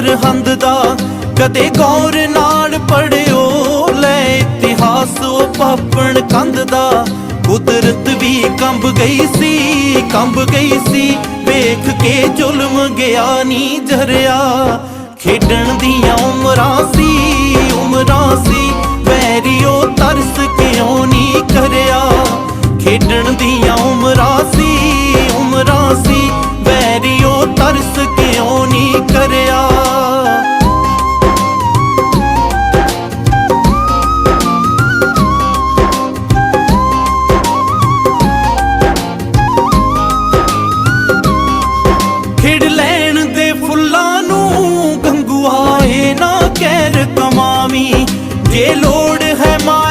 ਸਰਹੰਦ ਦਾ ਕਦੇ ਗੌਰ ਨਾਲ ਪੜਿਓ, ਲੈ ਇਤਿਹਾਸ ਉਹ ਪਾਪਣ ਕੰਧ ਦਾ। ਕੁਦਰਤ ਵੀ ਕੰਬ ਗਈ ਸੀ, ਕੰਬ ਗਈ ਸੀ। ਵੇਖ ਕੇ ਜ਼ੁਲਮ ਗਿਆ ਨਹੀਂ ਜਰਿਆ। ਖੇਡਣ ਦੀਆਂ ਉਮਰਾਂ ਸੀ ਉਮਰਾਂ ਸੀ। ਵੈਰੀਓ ਤਰਸ ਕਿਉਂ ਨਹੀਂ ਕਰਿਆ? ਖੇਡਣ ਦੀਆਂ ਉਮਰਾਂ இருக்கும் மாமி. जेलोड है माँ